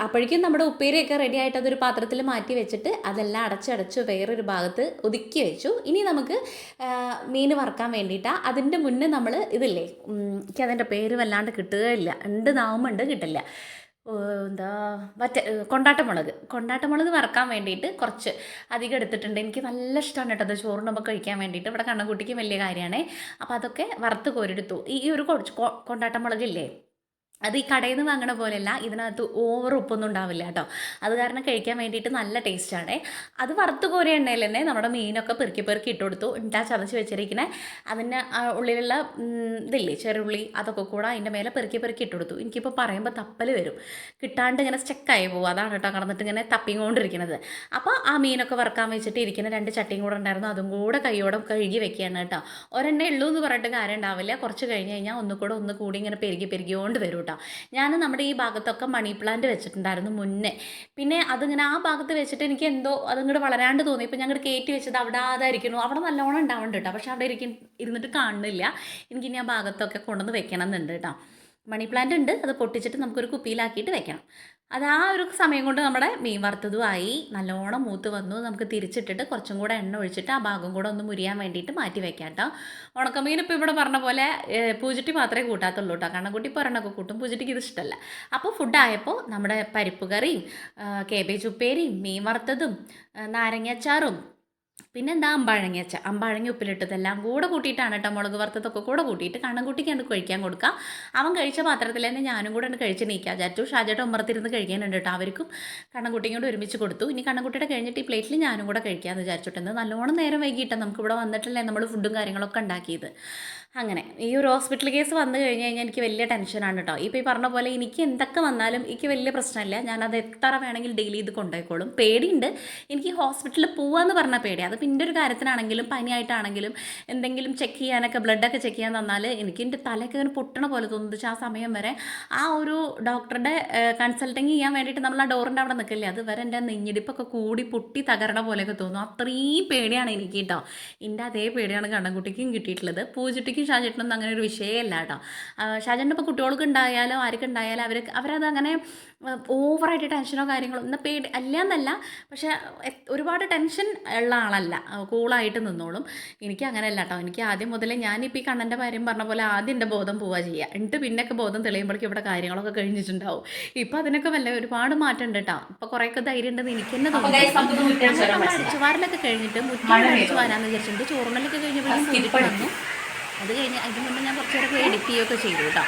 അപ്പോഴേക്കും നമ്മുടെ ഉപ്പേരിയൊക്കെ റെഡി ആയിട്ട് അതൊരു പാത്രത്തിൽ മാറ്റി വെച്ചിട്ട് അതെല്ലാം അടച്ചടച്ച് വേറൊരു ഭാഗത്ത് ഒതുക്കി വെച്ചു. ഇനി നമുക്ക് മീൻ വറുക്കാൻ വേണ്ടിയിട്ടാണ് അതിന്റെ മുന്നേ നമ്മൾ ഇതില്ലേ എനിക്ക് അതിന്റെ പേര് വല്ലാണ്ട് കിട്ടുകയില്ല. ഉണ്ട് നാവുമുണ്ട് കിട്ടില്ല. എന്താ മറ്റേ കൊണ്ടാട്ടമുളക് കൊണ്ടാട്ടമുളക് വറക്കാൻ വേണ്ടിയിട്ട് കുറച്ച് അധികം എടുത്തിട്ടുണ്ട്. എനിക്ക് നല്ല ഇഷ്ടമാണ് കേട്ടോ അത് ചോറിനൊപ്പം കഴിക്കാൻ വേണ്ടിയിട്ട്. ഇവിടെ കണ്ണൻകുട്ടിക്ക് വലിയ കാര്യമാണ്. അപ്പോൾ അതൊക്കെ വറുത്ത് കോരെടുത്തു ഈ ഒരു കൊണ്ടാട്ടമുളകില്ലേ അത് ഈ കടയിൽ നിന്ന് വാങ്ങണ പോലെയല്ല ഇതിനകത്ത് ഓവർ ഉപ്പൊന്നും ഉണ്ടാവില്ല കേട്ടോ. അത് കാരണം കഴിക്കാൻ വേണ്ടിയിട്ട് നല്ല ടേസ്റ്റാണ് അത് വറുത്ത് കോരിയ എണ്ണയിൽ തന്നെ നമ്മുടെ മീനൊക്കെ പെറുക്കി പെറുക്കി ഇട്ട് കൊടുത്തു. ഉണ്ടാ ചതച്ച് വെച്ചിരിക്കണേ. അതിന്റെ ഉള്ളിലുള്ള ഇതില്ലേ ചെറുള്ളി അതൊക്കെ കൂടെ അതിന്റെ മേലെ പെറുക്കി പെറുക്കി ഇട്ട് കൊടുത്തു. എനിക്കിപ്പോൾ പറയുമ്പോൾ തപ്പൽ വരും. കിട്ടാണ്ട് ഇങ്ങനെ സ്റ്റക്കായി പോകും അതാണ് കേട്ടോ കടന്നിട്ട് ഇങ്ങനെ തപ്പിക്കൊണ്ടിരിക്കുന്നത് അപ്പോൾ ആ മീനൊക്കെ വറുക്കാൻ വെച്ചിട്ട് ഇരിക്കുന്ന രണ്ട് ചട്ടിയും കൂടെ ഉണ്ടായിരുന്നു. അതും കൂടെ കൈയോടെ കഴുകി വെക്കുകയാണ് കേട്ടോ. ഒരെണ്ണേ ഉള്ളൂ എന്ന് പറഞ്ഞിട്ട് കാര്യം ഉണ്ടാവില്ല. കുറച്ച് കഴിഞ്ഞ് കഴിഞ്ഞാൽ ഒന്നുകൂടെ ഒന്ന് കൂടി ഇങ്ങനെ പെരുകി പെരുകിയോണ്ട് വരും കേട്ടോ ഞാൻ നമ്മുടെ ഈ ഭാഗത്തൊക്കെ മണി പ്ലാന്റ് വെച്ചിട്ടുണ്ടായിരുന്നു മുന്നേ. പിന്നെ അതിങ്ങനെ ആ ഭാഗത്ത് വെച്ചിട്ട് എനിക്ക് എന്തോ അതിങ്ങോട്ട് വളരാണ്ട് തോന്നി. ഇപ്പം ഞങ്ങൾ കയറ്റി വെച്ചത് അവിടെ അതായിരിക്കുന്നു അവിടെ നല്ലോണം ഉണ്ടാവുന്നുണ്ട് കേട്ടോ. പക്ഷെ അവിടെ ഇരിക്കും ഇരുന്നിട്ട് കാണുന്നില്ല. എനിക്കിനി ആ ഭാഗത്തൊക്കെ കൊണ്ടുവന്ന് വെക്കണം എന്നുണ്ട് കേട്ടോ. മണി പ്ലാന്റ് ഉണ്ട്. അത് പൊട്ടിച്ചിട്ട് നമുക്കൊരു കുപ്പിയിലാക്കിയിട്ട് വെക്കണം. അത് ആ ഒരു സമയം കൊണ്ട് നമ്മുടെ മീൻ വറുത്തതും ആയി. നല്ലോണം മൂത്ത് വന്നു. നമുക്ക് തിരിച്ചിട്ടിട്ട് കുറച്ചും കൂടെ എണ്ണ ഒഴിച്ചിട്ട് ആ ഭാഗം കൂടെ ഒന്ന് മുരിയാൻ വേണ്ടിയിട്ട് മാറ്റി വെക്കാം കേട്ടോ ഉണക്കമീൻ ഇപ്പോൾ ഇവിടെ പറഞ്ഞ പോലെ പൂജിറ്റി മാത്രമേ കൂട്ടാത്തുള്ളൂ കേട്ടോ കാരണം കുട്ടി പൊരണൊക്കെ കൂട്ടും. പൂജിറ്റിക്ക് ഇത് ഇഷ്ടമല്ല അപ്പോൾ ഫുഡായപ്പോൾ നമ്മുടെ പരിപ്പ് കറിയും കേബേജ് ഉപ്പേരിയും മീൻ വറുത്തതും നാരങ്ങാച്ചാറും പിന്നെന്താ അച്ഛ അമ്പാഴങ്ങ ഉപ്പിലിട്ടതെല്ലാം കൂടെ കൂട്ടിയിട്ടാണ് കേട്ടോ മുളക് വറുത്തതൊക്കെ കൂടെ കൂട്ടിയിട്ട് കണ്ണൻകുട്ടിക്ക് അത് കഴിക്കാൻ കൊടുക്കുക അവൻ കഴിച്ച പാത്രത്തിൽ തന്നെ ഞാനും കൂടെ ഒന്ന് കഴിച്ച് നീക്കുക ചാറ്റു ഷാജേട്ട ഉമ്മറത്തിരുന്ന് കഴിക്കാനുണ്ട് കേട്ടോ. അവർക്കും കണ്ണൻകുട്ടിയും കൂടെ ഒരുമിച്ച് കൊടുത്തു. ഇനി കണ്ണൻകുട്ടിയുടെ കഴിഞ്ഞിട്ട് ഈ പ്ലേറ്റിൽ ഞാനും കൂടെ കഴിക്കാമെന്ന് വിചാരിച്ചിട്ടുണ്ട്. നല്ലോണം നേരം വൈകിട്ട് നമുക്ക് ഇവിടെ വന്നിട്ടല്ലേ നമ്മൾ ഫുഡും കാര്യങ്ങളൊക്കെ ഉണ്ടാക്കിയത്. അങ്ങനെ ഈ ഒരു ഹോസ്പിറ്റൽ കേസ് വന്നു കഴിഞ്ഞ് കഴിഞ്ഞാൽ എനിക്ക് വലിയ ടെൻഷനാണ് കേട്ടോ ഇപ്പോൾ ഈ പറഞ്ഞ പോലെ എനിക്ക് എന്തൊക്കെ വന്നാലും എനിക്ക് വലിയ പ്രശ്നമില്ല. ഞാനത് എത്ര വേണമെങ്കിൽ ഡെയിലി ഇത് കൊണ്ടുപോയിക്കോളും. പേടിയുണ്ട്. എനിക്ക് ഹോസ്പിറ്റലിൽ പോവാന്ന് പറഞ്ഞ പേടി അത് പിന്നെ ഒരു കാര്യത്തിനാണെങ്കിലും പനിയായിട്ടാണെങ്കിലും എന്തെങ്കിലും ചെക്ക് ചെയ്യാനൊക്കെ ബ്ലഡൊക്കെ ചെക്ക് ചെയ്യാൻ തന്നാൽ എനിക്ക് എന്റെ തലയൊക്കെ ഇങ്ങനെ പൊട്ടണ പോലെ തോന്നുന്നു. ആ സമയം വരെ ആ ഒരു ഡോക്ടറുടെ കൺസൾട്ടിങ് ചെയ്യാൻ വേണ്ടിയിട്ട് നമ്മൾ ആ ഡോറിന്റെ അവിടെ നിൽക്കില്ലേ അത് വരെ എന്റെ നെഞ്ഞിടിപ്പൊക്കെ കൂടി പൊട്ടി തകരണ പോലെയൊക്കെ തോന്നും അത്രയും പേടിയാണ് എനിക്ക് കേട്ടോ എന്റെ അതേ പേടിയാണ് കണ്ണൻകുട്ടിക്കും കിട്ടിയിട്ടുള്ളത്. പൂജട്ടിക്കും ഷാജേട്ടനൊന്നും അങ്ങനെ ഒരു വിഷയമല്ല കേട്ടോ. ഷാജേട്ടൻ ഇപ്പോൾ കുട്ടികൾക്ക് ഉണ്ടായാലും ആർക്ക് ഉണ്ടായാലും അവർ അവരത് അങ്ങനെ ഓവറായിട്ട് ടെൻഷനോ കാര്യങ്ങളോ എന്നാൽ പേടി അല്ല എന്നല്ല. പക്ഷേ ഒരുപാട് ടെൻഷൻ ഉള്ള ആളല്ല. കൂളായിട്ട് നിന്നോളും. എനിക്ക് അങ്ങനെയല്ല കേട്ടോ. എനിക്ക് ആദ്യം മുതലേ ഞാനിപ്പോൾ ഈ കണ്ണന്റെ കാര്യം പറഞ്ഞ പോലെ ആദ്യം എന്റെ ബോധം പോവുക ചെയ്യുക എന്നിട്ട് പിന്നൊക്കെ ബോധം തെളിയുമ്പോഴേക്കും ഇവിടെ കാര്യങ്ങളൊക്കെ കഴിഞ്ഞിട്ടുണ്ടാവും. ഇപ്പോൾ അതിനൊക്കെ വല്ല ഒരുപാട് മാറ്റം ഉണ്ട് കേട്ടോ. ഇപ്പോൾ കുറേയൊക്കെ ധൈര്യം ഉണ്ടെന്ന് എനിക്ക് തന്നെ തോന്നുന്നു. അടിച്ചുവാറിലൊക്കെ. കഴിഞ്ഞിട്ട് മുറ്റം അടിച്ചു. വരാമെന്ന് വിചാരിച്ചിട്ടുണ്ട്. ചോറുണ്ണലൊക്കെ കഴിഞ്ഞപ്പോഴേക്കും വന്നു. അത് കഴിഞ്ഞ് അതിന് മുന്നേ ഞാൻ കുറച്ച് നേരമൊക്കെ എഡിറ്റ് ചെയ്യുകയൊക്കെ ചെയ്തു കേട്ടോ.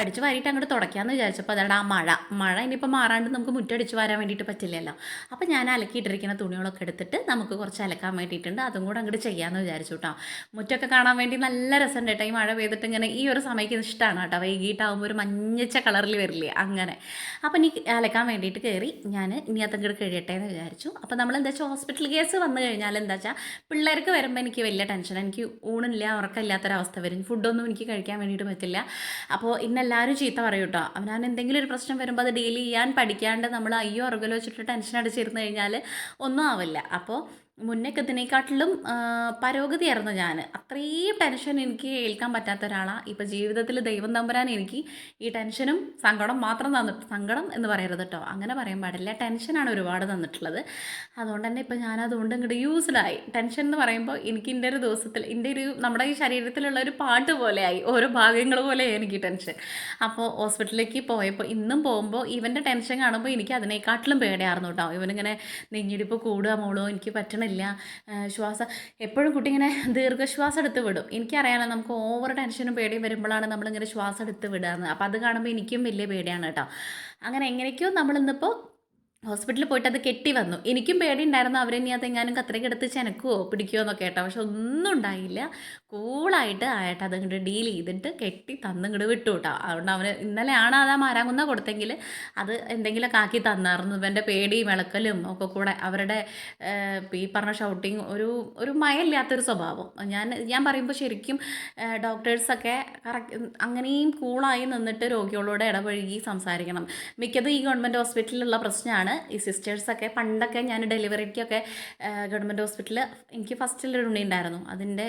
അടിച്ച് വാരിയിട്ട് അങ്ങോട്ട് തുടയ്ക്കാമെന്ന് വിചാരിച്ചപ്പോൾ അതാണ് ആ മഴ. മഴ ഇനിയിപ്പോൾ മാറാണ്ട് നമുക്ക് മുറ്റടിച്ച് വരാൻ വേണ്ടിയിട്ട് പറ്റില്ലല്ലോ. അപ്പോൾ ഞാൻ അലക്കിയിട്ടിരിക്കുന്ന തുണികളൊക്കെ എടുത്തിട്ട് നമുക്ക് കുറച്ച് അലക്കാൻ വേണ്ടിയിട്ടുണ്ട്. അതും കൂടെ അങ്ങോട്ട് ചെയ്യാമെന്ന് വിചാരിച്ചു കേട്ടോ മുറ്റമൊക്കെ കാണാൻ വേണ്ടി നല്ല രസമുണ്ട് കേട്ടോ ഈ മഴ പെയ്തിട്ട് ഇങ്ങനെ ഈ ഒരു സമയത്ത് ഇഷ്ടമാണ് കേട്ടോ വൈകിട്ടാകുമ്പോൾ ഒരു മഞ്ഞച്ച കളറിൽ വരില്ലേ അങ്ങനെ. അപ്പോൾ ഇനി അലക്കാൻ വേണ്ടിയിട്ട് കയറി ഞാൻ ഇനി അതങ്ങോട്ട് കഴിയട്ടെ എന്ന് വിചാരിച്ചു. അപ്പോൾ നമ്മൾ എന്താ വെച്ചാൽ ഹോസ്പിറ്റൽ കേസ് വന്നു കഴിഞ്ഞാൽ എന്താ വെച്ചാൽ പിള്ളേർക്ക് വരുമ്പോൾ എനിക്ക് വലിയ ടെൻഷൻ എനിക്ക് ഊണില്ല ഉറക്കമില്ലാത്തൊരവസ്ഥ വരും. ഫുഡൊന്നും എനിക്ക് കഴിക്കാൻ വേണ്ടിയിട്ട് പറ്റില്ല. അപ്പോൾ ഇന്നെല്ലാവരും ചീത്ത പറയും കേട്ടോ അവനാൻ എന്തെങ്കിലും ഒരു പ്രശ്നം വരുമ്പോൾ അത് ഡീൽ ചെയ്യാൻ പഠിക്കാണ്ട് നമ്മൾ അയ്യോ ഉറകലോ വെച്ചിട്ട് ടെൻഷൻ അടിച്ചിരുന്നു കഴിഞ്ഞാൽ ഒന്നും ആവില്ല. അപ്പോൾ മുന്നേക്ക് ഇതിനെക്കാട്ടിലും പരോഗതിയായിരുന്നു ഞാൻ. അത്രയും ടെൻഷൻ എനിക്ക് ഏൽക്കാൻ പറ്റാത്ത ഒരാളാണ് ഇപ്പോൾ ജീവിതത്തിൽ ദൈവം തമ്പുരാൻ എനിക്ക് ഈ ടെൻഷനും സങ്കടം മാത്രം തന്നിട്ട് സങ്കടം എന്ന് പറയരുത് കേട്ടോ അങ്ങനെ പറയാൻ പാടില്ല. ടെൻഷനാണ് ഒരുപാട് തന്നിട്ടുള്ളത്. അതുകൊണ്ട് തന്നെ ഇപ്പോൾ ഞാൻ അതുകൊണ്ട് ഇങ്ങോട്ട് യൂസ്ഡായി ടെൻഷൻ എന്ന് പറയുമ്പോൾ എനിക്ക് എന്റെ ഒരു ദിവസത്തിൽ എന്റെ ഒരു നമ്മുടെ ഈ ശരീരത്തിലുള്ള ഒരു പാട്ട് പോലെയായി ഓരോ ഭാഗങ്ങൾ പോലെ എനിക്ക് ടെൻഷൻ അപ്പോൾ ഹോസ്പിറ്റലിലേക്ക് പോയപ്പോൾ ഇന്നും പോകുമ്പോൾ ഇവന്റെ ടെൻഷൻ കാണുമ്പോൾ എനിക്ക് അതിനേക്കാട്ടിലും പേടിയായിരുന്നു കേട്ടോ ഇവനിങ്ങനെ നെഞ്ഞിടിപ്പ് കൂടുക മോളോ എനിക്ക് പറ്റണില്ല ആ, ശ്വാസം എപ്പോഴും കുട്ടി ഇങ്ങനെ ദീർഘശ്വാസം എടുത്ത് വിടും. എനിക്കറിയാലോ നമുക്ക് ഓവർ ടെൻഷനും പേടിയും വരുമ്പോഴാണ് നമ്മളിങ്ങനെ ശ്വാസം എടുത്ത് വിടുകയെന്ന് അപ്പോൾ അത് കാണുമ്പോൾ എനിക്കും വലിയ പേടിയാണ് കേട്ടോ. അങ്ങനെ എങ്ങനെയൊക്കെയോ നമ്മളിന്നിപ്പോൾ ഹോസ്പിറ്റലിൽ പോയിട്ട് അത് കെട്ടി വന്നു. എനിക്കും പേടിയുണ്ടായിരുന്നു അവരെനി അതെങ്ങാനും കത്രയ്ക്ക് എടുത്ത് ചെനക്കുവോ പിടിക്കുമോ എന്നൊക്കെ കേട്ടോ. പക്ഷെ ഒന്നും ഉണ്ടായില്ല. കൂളായിട്ട് ആയിട്ട് അതങ്ങോട്ട് ഡീൽ ചെയ്തിട്ട് കെട്ടി തന്നിങ്ങോട്ട് വിട്ടു കേട്ടോ. അതുകൊണ്ട് അവന് ഇന്നലെയാണ് അത് ആ മാരാങ്കുന്ന കൊടുത്തെങ്കിൽ അത് എന്തെങ്കിലുമൊക്കെ ആക്കി തന്നായിരുന്നു. ഇവന്റെ പേടിയും ഇളക്കലും ഒക്കെ കൂടെ അവരുടെ ഈ പറഞ്ഞ ഷൗട്ടിങ് ഒരു ഒരു മയമില്ലാത്തൊരു സ്വഭാവം. ഞാൻ ഞാൻ പറയുമ്പോൾ ശരിക്കും ഡോക്ടേഴ്സൊക്കെ കറക്റ്റ് അങ്ങനെയും കൂളായി നിന്നിട്ട് രോഗികളോട് ഇടപഴകി സംസാരിക്കണം. മിക്കതും ഈ ഗവൺമെന്റ് ഹോസ്പിറ്റലിലുള്ള പ്രശ്നമാണ്. ഈ സിസ്റ്റേഴ്സൊക്കെ പണ്ടൊക്കെ ഞാൻ ഡെലിവറിക്കൊക്കെ ഗവൺമെന്റ് ഹോസ്പിറ്റലിൽ എനിക്ക് ഫസ്റ്റിലൊരു ഉണ്ണി ഉണ്ടായിരുന്നു. അതിന്റെ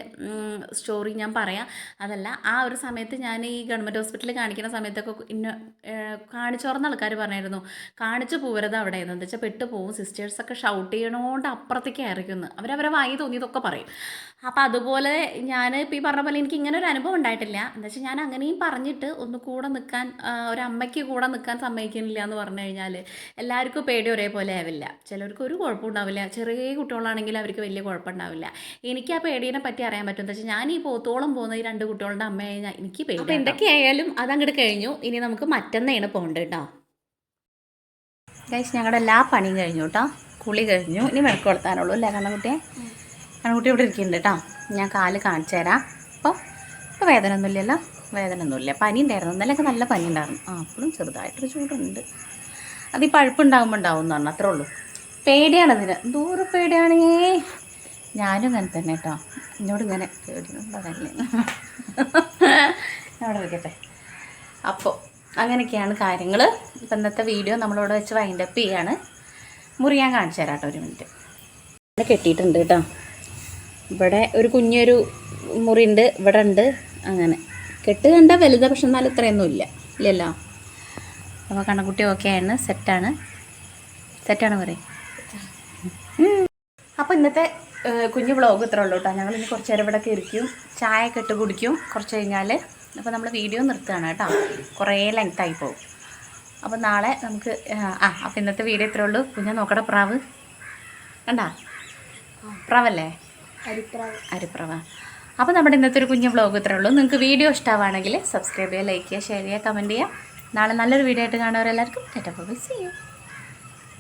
സ്റ്റോറി ഞാൻ പറയാം. അതല്ല ആ ഒരു സമയത്ത് ഞാൻ ഈ ഗവൺമെന്റ് ഹോസ്പിറ്റലിൽ കാണിക്കുന്ന സമയത്തൊക്കെ ഇന്ന കാണിച്ചോർന്ന ആൾക്കാർ പറഞ്ഞായിരുന്നു കാണിച്ചു പോരുത് അവിടെ. എന്ന് വെച്ചാൽ പെട്ടുപോകും സിസ്റ്റേഴ്സൊക്കെ ഷൗട്ട് ചെയ്യണോണ്ട് അപ്പുറത്തേക്ക് ആയിരിക്കുന്നു അവരവരെ വായി തോന്നിയതൊക്കെ പറയും. അപ്പം അതുപോലെ ഞാൻ ഇപ്പോൾ ഈ പറഞ്ഞ പോലെ എനിക്ക് ഇങ്ങനെ ഒരു അനുഭവം ഉണ്ടായിട്ടില്ല. എന്താ വെച്ചാൽ ഞാൻ അങ്ങനെയും പറഞ്ഞിട്ട് ഒന്ന് കൂടെ നിൽക്കാൻ ഒരു അമ്മയ്ക്ക് കൂടെ നിൽക്കാൻ സമ്മതിക്കുന്നില്ല എന്ന് പറഞ്ഞു കഴിഞ്ഞാൽ എല്ലാവർക്കും പേടി ഒരേപോലെ ആവില്ല. ചിലർക്ക് ഒരു കുഴപ്പം ഉണ്ടാവില്ല. ചെറിയ കുട്ടികളാണെങ്കിൽ അവർക്ക് വലിയ കുഴപ്പമുണ്ടാവില്ല എനിക്ക് ആ പേടിയെ പറ്റി അറിയാൻ പറ്റും. എന്താ വെച്ചാൽ ഞാൻ ഈ പോത്തോളം പോകുന്ന ഈ രണ്ട് കുട്ടികളുടെ അമ്മയെ ഞാൻ എനിക്ക് പേടി അപ്പോൾ എന്തൊക്കെയായാലും അതങ്ങോട്ട് കഴിഞ്ഞു. ഇനി നമുക്ക് മറ്റന്നാണ് പോകേണ്ടത് കേട്ടോ ഗൈസ് ഞങ്ങളുടെ എല്ലാ പണിയും കഴിഞ്ഞു കേട്ടോ കുളി കഴിഞ്ഞു. ഇനി വിളക്ക് കൊളുത്താനുള്ളൂ അല്ലേ കണ്ണൻകുട്ടിയെ? കണ്ണൻകുട്ടി ഇവിടെ ഇരിക്കുന്നുണ്ട് കേട്ടോ ഞാൻ കാൽ കാണിച്ചു തരാം. അപ്പോൾ ഇപ്പോൾ വേദന ഒന്നുമില്ലല്ലോ വേദന ഒന്നുമില്ല പനി ഉണ്ടായിരുന്നു. ഇന്നലെയൊക്കെ നല്ല പനി ഉണ്ടായിരുന്നു. ആ അപ്പോഴും ചെറുതായിട്ടൊരു ചൂടുണ്ട്. അത് ഈ പഴുപ്പുണ്ടാകുമ്പോൾ ഉണ്ടാവും എന്ന് പറഞ്ഞു അത്രേ ഉള്ളൂ. പേടിയാണ് ഇതിന്. ദൂരെ പേടിയാണേ ഞാനും അങ്ങനെ തന്നെ കേട്ടോ. എന്നോട് ഇങ്ങനെ പേടിയൊന്നും പറയല്ലേ. അവിടെ വയ്ക്കട്ടെ അപ്പോൾ അങ്ങനെയൊക്കെയാണ് കാര്യങ്ങൾ ഇപ്പം ഇന്നത്തെ വീഡിയോ നമ്മളിവിടെ വെച്ച് വൈൻഡപ്പ് ചെയ്യാണ്. മുറി ഞാൻ കാണിച്ചു തരാം കേട്ടോ ഒരു മിനിറ്റ് ഇവിടെ കെട്ടിയിട്ടുണ്ട് കേട്ടോ. ഇവിടെ ഒരു കുഞ്ഞൊരു മുറിയുണ്ട് ഇവിടെ ഉണ്ട് അങ്ങനെ. കെട്ട് കണ്ട വലുതാണ് പക്ഷെ എന്നാലും ഇത്രയൊന്നും ഇല്ല ഇല്ലല്ലോ? അപ്പോൾ കണ്ണക്കുട്ടി ഓക്കെ ആണ്. സെറ്റാണ് സെറ്റാണ് പറയും. അപ്പോൾ ഇന്നത്തെ കുഞ്ഞു വ്ളോഗ് ഇത്ര ഉള്ളൂ കേട്ടോ ഞങ്ങൾ ഇനി കുറച്ച് നേരം ഇവിടെ ഇരിക്കും. ചായ ഒക്കെ ഇട്ട് കുടിക്കും കുറച്ച് കഴിഞ്ഞാൽ അപ്പോൾ നമ്മൾ വീഡിയോ നിർത്തുകയാണ് കേട്ടോ കുറേ ലെങ്ത് ആയി പോകും. അപ്പോൾ നാളെ നമുക്ക് ആ അപ്പോൾ ഇന്നത്തെ വീഡിയോ ഇത്രേ ഉള്ളൂ. കുഞ്ഞ നോക്കട പ്രാവ്. കണ്ടാ? പ്രാവല്ലേ? അരിപ്രാവ്. അരിപ്രവ. അപ്പോൾ നമ്മുടെ ഇന്നത്തെ ഒരു കുഞ്ഞു വ്ളോഗ് ഇത്രേ ഉള്ളൂ. നിങ്ങൾക്ക് വീഡിയോ ഇഷ്ടമാണെങ്കിൽ സബ്സ്ക്രൈബ് ചെയ്യുക ലൈക്ക് ചെയ്യുക ഷെയർ ചെയ്യുക കമന്റ് ചെയ്യുക. നാളെ നല്ലൊരു വീഡിയോ ആയിട്ട് കാണുന്നവരെല്ലാവർക്കും ടാറ്റ ബൈ യു